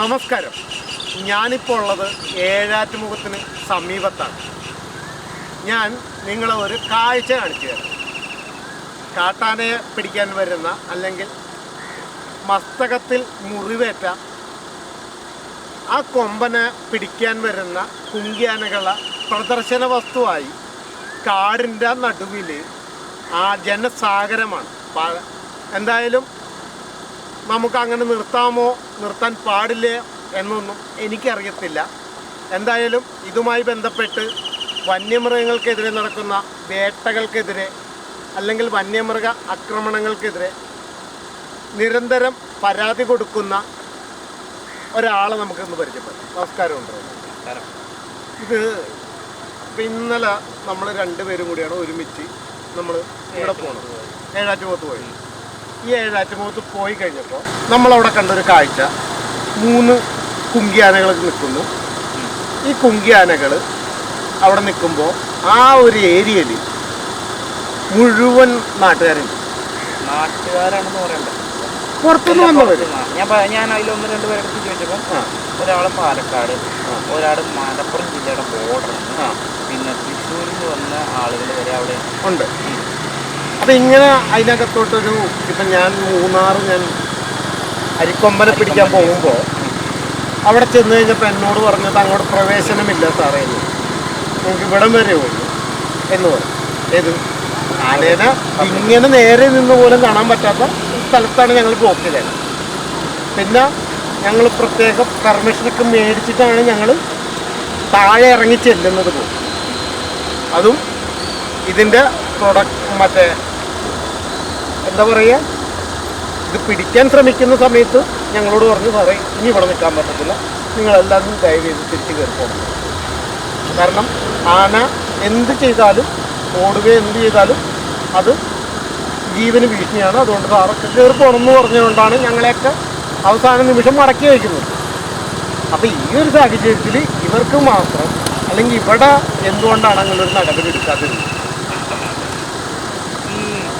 നമസ്കാരം. ഞാനിപ്പോൾ ഉള്ളത് ഏഴാറ്റുമുഖത്തിന് സമീപത്താണ്. ഞാൻ നിങ്ങളെ ഒരു കാഴ്ച കാണിച്ചു തരാം. കാട്ടാനയെ പിടിക്കാൻ വരുന്ന അല്ലെങ്കിൽ മസ്തകത്തിൽ മുറിവേറ്റ ആ കൊമ്പനെ പിടിക്കാൻ വരുന്ന കുങ്കിയാനകളെ പ്രദർശന വസ്തുവായി കാടിന്റെ നടുവിൽ ആ ജനസാഗരമാണ്. എന്തായാലും നമുക്ക് അങ്ങനെ നിർത്താമോ? നിർത്താൻ പാടില്ലേ എന്നൊന്നും എനിക്കറിയത്തില്ല. എന്തായാലും ഇതുമായി ബന്ധപ്പെട്ട് വന്യമൃഗങ്ങൾക്കെതിരെ നടക്കുന്ന വേട്ടകൾക്കെതിരെ അല്ലെങ്കിൽ വന്യമൃഗ ആക്രമണങ്ങൾക്കെതിരെ നിരന്തരം പരാതി കൊടുക്കുന്ന ഒരാളെ നമുക്കിന്ന് പരിചയപ്പെടാം നമസ്കാരമുണ്ട്. ഇത് ഇപ്പം ഇന്നലെ നമ്മൾ രണ്ടുപേരും കൂടിയാണ് ഒരുമിച്ച് നമ്മൾ ഇവിടെ പോകണം ഏഴാറ്റുപോത്ത് പോയി ഈ ഏഴാറ്റുമുഖത്ത് പോയി കഴിഞ്ഞപ്പോൾ നമ്മളവിടെ കണ്ടൊരു കാഴ്ച. മൂന്ന് കുങ്കിയാനകൾ നിൽക്കുന്നു. ഈ കുങ്കിയാനകൾ അവിടെ നിൽക്കുമ്പോൾ ആ ഒരു ഏരിയയിൽ മുഴുവൻ നാട്ടുകാരും നാട്ടുകാരാണെന്ന് പറയണ്ട? പുറത്തുനിന്ന് വന്നവർ ഞാൻ ഞാൻ അതിൽ ഒന്ന് രണ്ട് പേരെ അടുത്ത് ചോദിച്ചപ്പോൾ ഒരാൾ പാലക്കാട് ഒരാൾ മലപ്പുറം ജില്ലയുടെ ബോർഡർ പിന്നെ തൃശ്ശൂരിൽ വന്ന ആളുകൾ വരെ അവിടെ ഉണ്ട്. അപ്പം ഇങ്ങനെ അതിനകത്തോട്ടൊരു ഇപ്പം ഞാൻ മൂന്നാർ ഞാൻ അരിക്കൊമ്പനെ പിടിക്കാൻ പോകുമ്പോൾ അവിടെ ചെന്ന് കഴിഞ്ഞപ്പോൾ എന്നോട് പറഞ്ഞത് അങ്ങോട്ട് പ്രവേശനമില്ല സാറേ. എന്ന് നിങ്ങൾക്ക് ഇവിടം വരെ ഉള്ളൂ. എന്ന് പറഞ്ഞു. ഏത്? ആലേന ഇങ്ങനെ നേരെ നിന്ന് പോലും കാണാൻ പറ്റാത്ത സ്ഥലത്താണ് ഞങ്ങൾ ബ്ലോക്ക് ചെയ്തത്. പിന്നെ ഞങ്ങൾ പ്രത്യേകം പെർമിഷനൊക്കെ മേടിച്ചിട്ടാണ് ഞങ്ങൾ താഴെ ഇറങ്ങി ചെല്ലുന്നത്. പോകും അതും ഇതിന്റെ പ്രൊഡക്റ്റ് മറ്റേ എന്താ പറയുക ഇത് പിടിക്കാൻ ശ്രമിക്കുന്ന സമയത്ത് ഞങ്ങളോട് പറഞ്ഞു സാറേ ഇനി ഇവിടെ നിൽക്കാൻ പറ്റത്തില്ല. നിങ്ങളെല്ലാവരും ദയവ് ചെയ്ത് തിരിച്ച് കയറി പോകണം കാരണം ആന എന്ത് ചെയ്താലും ഓടുകയോ എന്ത് ചെയ്താലും അത് ജീവന് ഭീഷണിയാണ്. അതുകൊണ്ട് സാറൊക്കെ കയറി പോകണം എന്ന് പറഞ്ഞുകൊണ്ടാണ് ഞങ്ങളെയൊക്കെ അവസാന നിമിഷം മടക്കി വയ്ക്കുന്നത്. അപ്പോൾ ഈ ഒരു സാഹചര്യത്തിൽ ഇവർക്ക് മാത്രം അല്ലെങ്കിൽ ഇവിടെ എന്തുകൊണ്ടാണ് അങ്ങനെ ഒരു നടപടി എടുക്കാതിരുന്നത്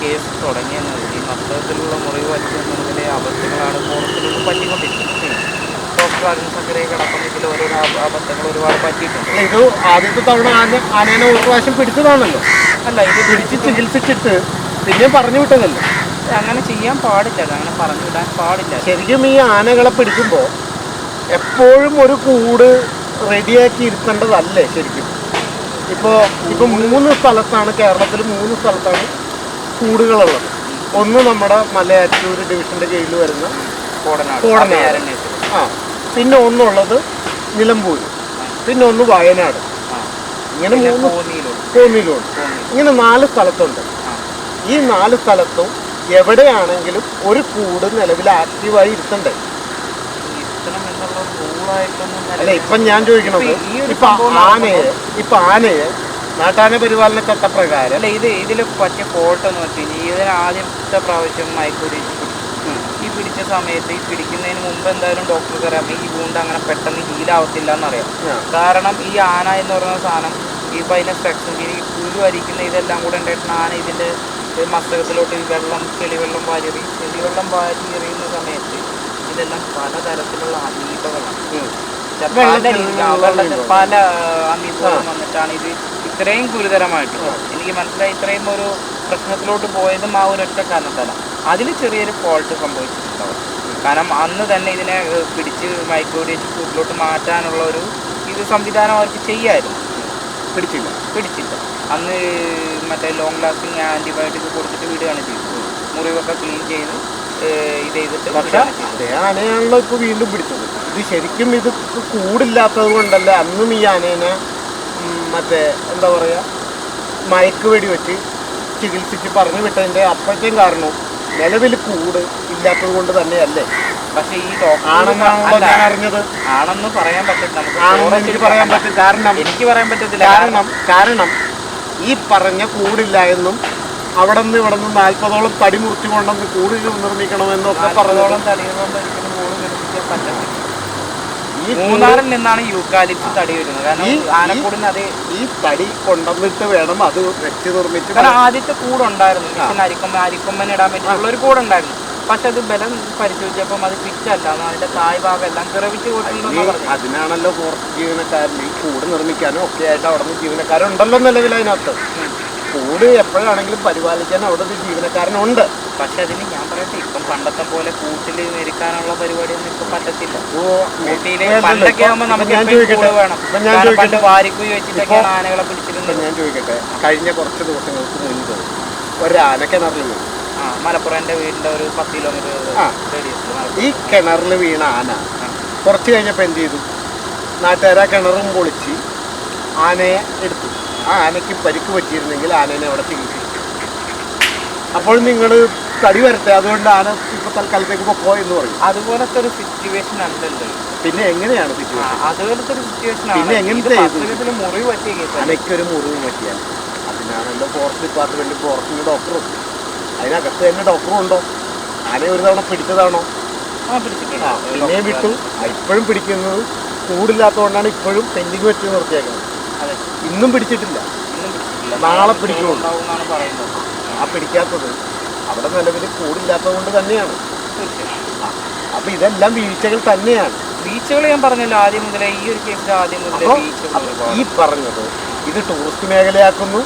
കേസ് തുടങ്ങിയെന്നത് ഈ മസ്തകത്തിലുള്ള മുറിവ് പറ്റുന്നതിലെ അബദ്ധങ്ങളാണ് ഫോറത്തിലൂടെ പറ്റിക്കൊണ്ടിരിക്കുന്നത്. ഡോക്ടർ അരുൺ സക്കരയൊക്കെ അടക്കം ഇതിൽ ഓരോരോ അബദ്ധങ്ങൾ ഒരുപാട് പറ്റിയിട്ടുണ്ട്. ഇത് ആദ്യത്തെ തവണ ആന ആനേനെ ഒരു പ്രാവശ്യം പിടിച്ചതാണല്ലോ. അല്ല ഇത് പിടിച്ച് ചികിത്സിച്ചിട്ട് പിന്നെ പറഞ്ഞു വിട്ടതല്ലേ? അങ്ങനെ ചെയ്യാൻ പാടില്ല. അങ്ങനെ പറഞ്ഞു വിടാൻ പാടില്ല. ശരിക്കും ഈ ആനകളെ പിടിക്കുമ്പോൾ എപ്പോഴും ഒരു കൂട് റെഡിയാക്കി ഇരുത്തേണ്ടതല്ലേ ശരിക്കും? ഇപ്പോൾ ഇപ്പോൾ മൂന്ന് സ്ഥലത്താണ് കേരളത്തിൽ മൂന്ന് സ്ഥലത്താണ് കൂടുകളുള്ളത്. ഒന്ന് നമ്മുടെ മലയാറ്റൂർ ഡിവിഷന്റെ കീഴിൽ വരുന്ന കോടനാട്. ആ. പിന്നെ ഒന്നുള്ളത് നിലമ്പൂർ പിന്നെ ഒന്ന് വയനാട്. ഇങ്ങനെ കോന്നിയിലുണ്ട്. കോന്നിയിലുണ്ട്. കോന്നി ഇങ്ങനെ നാല് സ്ഥലത്തുണ്ട്. ഈ നാല് സ്ഥലത്തും എവിടെയാണെങ്കിലും ഒരു കൂട് നിലവിൽ ആക്റ്റീവായി ഇരുത്തണ്ടേ അല്ല ഇപ്പൊ ഞാൻ ചോദിക്കണത് ഇപ്പൊ ആനയെ ഇപ്പൊ ആനയെ നാട്ടാന പരിപാലന ചട്ടപ്രകാരം അല്ല ഇത് ഇതിൽ പറ്റിയ ഫോട്ടോ എന്ന് വെച്ച് കഴിഞ്ഞാൽ ഇതിന് ആദ്യത്തെ പ്രാവശ്യം മയക്കൂടി ഈ പിടിച്ച സമയത്ത് ഈ പിടിക്കുന്നതിന് മുമ്പ് എന്തായാലും ഡോക്ടർക്ക് അറിയാം ഈ വൂണ്ട് അങ്ങനെ പെട്ടെന്ന് ഹീലാവത്തില്ല എന്നറിയാം. കാരണം ഈ ആന എന്ന് പറയുന്ന സാധനം ഈ പൈന സ്ട്രക്ചർ ഈ കുരു അരിക്കുന്ന ഇതെല്ലാം കൂടെ ഉണ്ടായിട്ടാണ് ആന ഇതിന്റെ മസ്തകത്തിലോട്ട് ഈ വെള്ളം ചെളിവെള്ളം വാരി ചെളിവെള്ളം വാരി എറിയുന്ന സമയത്ത് ഇതെല്ലാം പലതരത്തിലുള്ള അമീബകളാണ്. പല. പല അമീബകളും വന്നിട്ടാണ് ഇത് ഇത്രയും ഗുരുതരമായിട്ട്. എനിക്ക് മനസ്സിലായി ഇത്രയും ഒരു പ്രശ്നത്തിലോട്ട് പോയതും ആ ഒരു ഒറ്റ കാരണത്താലും അതിൽ ചെറിയൊരു ഫോൾട്ട് സംഭവിച്ചിട്ടുണ്ടാവും. കാരണം അന്ന് തന്നെ ഇതിനെ പിടിച്ച് മൈക്രോഡി കൂട്ടിലോട്ട് മാറ്റാനുള്ള ഒരു ഇത് സംവിധാനം അവർക്ക് ചെയ്യായിരുന്നു. പിടിച്ചില്ല. പിടിച്ചില്ല. അന്ന് മറ്റേ ലോങ് ലാസ്റ്റിംഗ് ആന്റിബയോട്ടിക് കൊടുത്തിട്ട് വിടുകയാണ് ചെയ്തത്. മുറിവൊക്കെ ക്ലീൻ ചെയ്ത് ഇത് ചെയ്തിട്ട് പക്ഷേ അതേ ആനയാണല്ലോ ഇപ്പോൾ വീണ്ടും പിടിച്ചത്. ഇത് ശരിക്കും ഇത് കൂടില്ലാത്തത് കൊണ്ടല്ലേ അന്നും ഈ ആനേനെ മറ്റേ എന്താ പറയുക മയക്ക് വെടി വെച്ച് ചികിത്സിച്ച് പറഞ്ഞു വിട്ടതിന്റെ അപ്പോഴത്തേയും കാരണം നിലവിൽ കൂട് ഇല്ലാത്തത് കൊണ്ട് തന്നെയല്ലേ? പക്ഷെ ഈ ആണെന്നാണല്ലോ ഞാൻ അറിഞ്ഞത്. ആണെന്ന് പറയാൻ ആണെന്ന് എനിക്ക് പറയാൻ പറ്റും കാരണം എനിക്ക് പറയാൻ പറ്റത്തില്ല. കാരണം കാരണം ഈ പറഞ്ഞ കൂടില്ല എന്നും അവിടെ നിന്ന് ഇവിടെ നിന്ന് നാൽപ്പതോളം തടി മുറിച്ചു കൊണ്ടുവന്ന് കൂട് നിർമ്മിക്കണമെന്നൊക്കെ പറഞ്ഞോളം തടിയുകൊണ്ട് ഒരിക്കലും കൂട് നിർമ്മിക്കാൻ പറ്റത്തില്ല. മൂന്നാറിൽ നിന്നാണ് യൂക്കാലിപ്സ് തടി വരുന്നത്. കാരണം ആനക്കൂടിന് അത് ഈ തടി കൊണ്ടുവന്നിട്ട് വേണം അത് വെച്ച് നിർമ്മിച്ച് കാരണം ആദ്യത്തെ കൂടുണ്ടായിരുന്നു. അരിക്കൊമ്പ അരിക്കൊമ്പൻ ഇടാൻ വേണ്ടിയിട്ടുള്ള ഒരു കൂടുണ്ടായിരുന്നു. പക്ഷെ അത് ബലം പരിശോധിച്ചപ്പം അത് പിച്ചല്ല അതിന്റെ തായ് ഭാഗം എല്ലാം കിറവിച്ച് അതിനാണല്ലോ കുറച്ച് ജീവനക്കാരൻ ഈ കൂട് നിർമ്മിക്കാനും ഒക്കെ ആയിട്ട് അവിടെ നിന്ന് ജീവനക്കാരുണ്ടല്ലോ നിലവിൽ അതിനകത്ത്. കൂട് എപ്പോഴാണെങ്കിലും പരിപാലിക്കാൻ അവിടെ ഒരു ജീവനക്കാരനുണ്ട് പക്ഷെ അതിന് ഞാൻ പറയട്ടെ ഇപ്പം പണ്ടത്തെ പോലെ കൂട്ടിൽ നിരക്കാനുള്ള പരിപാടിയൊന്നും ഇപ്പൊ പറ്റത്തില്ല. പണ്ടൊക്കെ ആകുമ്പോൾ നമുക്ക് ഞാൻ ചോദിക്കട്ടെ? വേണം. ഞാൻ പണ്ട് ചോദിക്കട്ടെ? വാരിക്കുഴി വെച്ചിട്ടൊക്കെയാണ് ആനകളെ പിടിച്ചിരുന്നത്. ഞാൻ ചോദിക്കട്ടെ? കഴിഞ്ഞ കുറച്ച് ദിവസങ്ങൾക്ക് മുൻപ് ഒരാന കിണറിൽ വീണു. ആ മലപ്പുറം എന്റെ വീടിന്റെ ഒരു പത്ത് കിലോമീറ്റർ. ഈ കിണറിൽ വീണ ആന കുറച്ച് കഴിഞ്ഞപ്പോൾ എന്ത് ചെയ്തു? നാട്ടുകാരാ കിണറും പൊളിച്ച് ആനയെ എടുത്തു. ആ ആനയ്ക്ക് പരിക്ക് പറ്റിയിരുന്നെങ്കിൽ ആനേനെ അവിടെ ചികിത്സിക്കും. അപ്പോൾ നിങ്ങൾ തടി വരട്ടെ അതുകൊണ്ട് ആന ഇപ്പൊ തൽക്കാലത്തേക്ക് പൊക്കോ എന്ന് പറയും. അതുപോലത്തെ ഒരു സിറ്റുവേഷൻ അല്ലല്ലോ പിന്നെ എങ്ങനെയാണ് സിറ്റുവേഷൻ അതുപോലത്തെ ഒരു സിറ്റുവേഷൻ പിന്നെ എങ്ങനത്തെ മുറിവ് പറ്റിയ ഒരു ആനയ്ക്കൊരു മുറിവ് പറ്റിയാൽ അതിനാണല്ലോ ഫോറസ്റ്റ് ഡിപ്പാർട്ട്മെന്റ് ഫോറസ്റ്റിന്റെ ഡോക്ടറും അതിനകത്ത് തന്നെ ഡോക്ടറും ഉണ്ടോ? ആനയെ ഒരു തവണ പിടിച്ചതാണോ? ആ പിടിച്ചിട്ടുണ്ട്. പിന്നെയും വിട്ടു. ഇപ്പോഴും പിടിക്കുന്നത് കൂടില്ലാത്തതുകൊണ്ടാണ് ഇപ്പോഴും പെൻഡിങ് വെച്ച് നിർത്തിയേക്കുന്നത്. ഇന്നും പിടിച്ചിട്ടില്ല. നാളെ പിടിക്കുള്ളൂ. പറയുന്നത്. ആ പിടിക്കാത്തത് അവിടെ നിലവിൽ കൂടില്ലാത്തത് കൊണ്ട് തന്നെയാണ്. അപ്പൊ ഇതെല്ലാം വീഴ്ചകൾ തന്നെയാണ്. ബീച്ചുകൾ ഞാൻ പറഞ്ഞല്ലോ ആദ്യം മുതലേ ഈ ഒരു കേസിൽ ആദ്യം മുതലേ ഈ പറഞ്ഞത് ഇത് ടൂറിസ്റ്റ് മേഖലയാക്കുന്നു.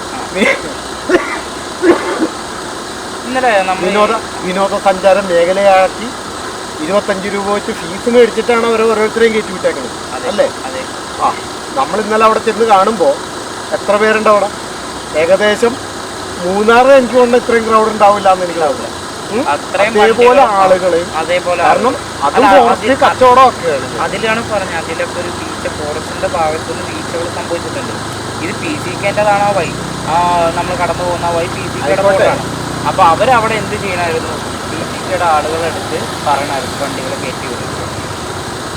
ഇന്നലെ വിനോദ വിനോദസഞ്ചാര മേഖലയാക്കി ഇരുപത്തഞ്ച് രൂപ വെച്ച് ഫീസ് മേടിച്ചിട്ടാണ് അവർ ഓരോരുത്തരെയും കയറ്റി വിട്ടേക്കുന്നത് അല്ലേ? ആ. നമ്മൾ ഇന്നലെ അവിടെ ചെന്ന് കാണുമ്പോൾ എത്ര പേരുണ്ട് അവിടെ? ഏകദേശം മൂന്നാറ് എനിക്ക് കൊണ്ട് ഇത്രയും ക്രൗഡ് ഉണ്ടാവില്ല എന്ന് എനിക്ക് തോന്നുന്നു. അതേപോലെ വണ്ടികൾ- അതേപോലെ കാരണം അതും ഫോറസ്റ്റ് കച്ചവടം ഒക്കെയാണ് അതിലാണ് പറഞ്ഞത്. അതിലൊക്കെ ഒരു വീഴ്ച ഫോറസ്റ്റിന്റെ ഭാഗത്തുനിന്ന് വീഴ്ചകൾ സംഭവിച്ചിട്ടുണ്ട്. ഇത് പി സി കെന്റെതാണ് ആ വഴി? ആ നമ്മൾ കടന്നു പോകുന്ന വൈ വഴി പി സി കെയുടെ. റോഡാണ് അപ്പൊ അവരവിടെ എന്ത് ചെയ്യണമായിരുന്നു പി സി കെയുടെ ആളുകളെടുത്ത് പറയണമായിരുന്നു വണ്ടികൾ കയറ്റി വിടുന്നത്.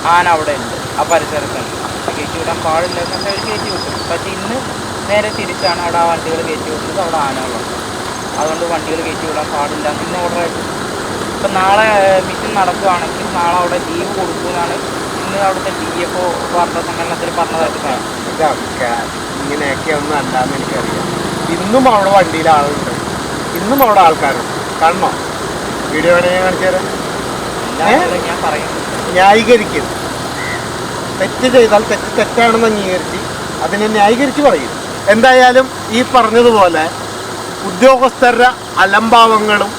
ആന അവിടെ ഉണ്ട്. ആ പരിസരത്തുണ്ട് കയറ്റി വിടാൻ പാടില്ല എന്നൊക്കെ അവർ കയറ്റി വിട്ടു പക്ഷെ ഇന്ന് നേരെ തിരിച്ചാണ് അവിടെ ആ വണ്ടികൾ കയറ്റി വിടുന്നത് അവിടെ ആനകളുണ്ട് അതുകൊണ്ട് വണ്ടികൾ കയറ്റി വിടാൻ പാടില്ല. ഇന്ന് ഓർഡർ ആയിട്ട് ഇപ്പം നാളെ മിഷൻ നടക്കുകയാണെങ്കിൽ നാളെ അവിടെ ലീവ് കൊടുക്കുമെന്നാണ് ഇന്ന് അവിടുത്തെ ഡി എഫ് ഒ വാർത്താ സമ്മേളനത്തിൽ പറഞ്ഞതായിട്ട് ഇതൊക്കെ ഇങ്ങനെയൊക്കെ ഒന്നും അല്ലാന്ന് എനിക്കറിയാം. ഇന്നും അവിടെ വണ്ടിയിൽ ആളുണ്ട്. ഇന്നും അവിടെ ആൾക്കാരുണ്ട്. കാണണോ വീഡിയോ ഞാൻ കാണിച്ചു തരാം ഞാൻ പറയുന്നു. ന്യായീകരിക്കരുത് തെറ്റ് ചെയ്താൽ തെറ്റ് തെറ്റാണെന്ന് അംഗീകരിച്ച് അതിനെ ന്യായീകരിച്ച് പറയും. എന്തായാലും ഈ പറഞ്ഞതുപോലെ ഉദ്യോഗസ്ഥരുടെ അലംഭാവങ്ങളും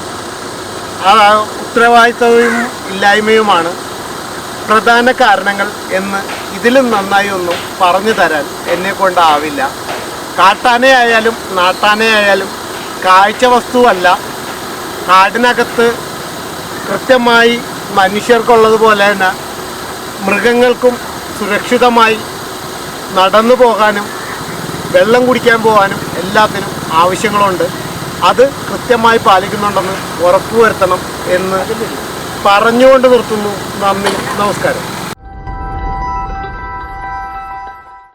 ഉത്തരവാദിത്തവും ഇല്ലായ്മയുമാണ് പ്രധാന കാരണങ്ങൾ എന്ന് ഇതിലും നന്നായി ഒന്നും പറഞ്ഞു തരാൻ എന്നെ കൊണ്ടാവില്ല കാട്ടാനയായാലും നാട്ടാനയായാലും കാഴ്ച വസ്തുവല്ല കാടിനകത്ത് കൃത്യമായി മനുഷ്യർക്കുള്ളതുപോലെ തന്നെ മൃഗങ്ങൾക്കും സുരക്ഷിതമായി നടന്നു പോകാനും വെള്ളം കുടിക്കാൻ പോകാനും എല്ലാത്തിനും ആവശ്യങ്ങളുണ്ട്. അത് കൃത്യമായി പാലിക്കുന്നുണ്ടെന്ന് ഉറപ്പുവരുത്തണം എന്ന് പറഞ്ഞുകൊണ്ട് നിർത്തുന്നു. നന്ദി. നമസ്കാരം.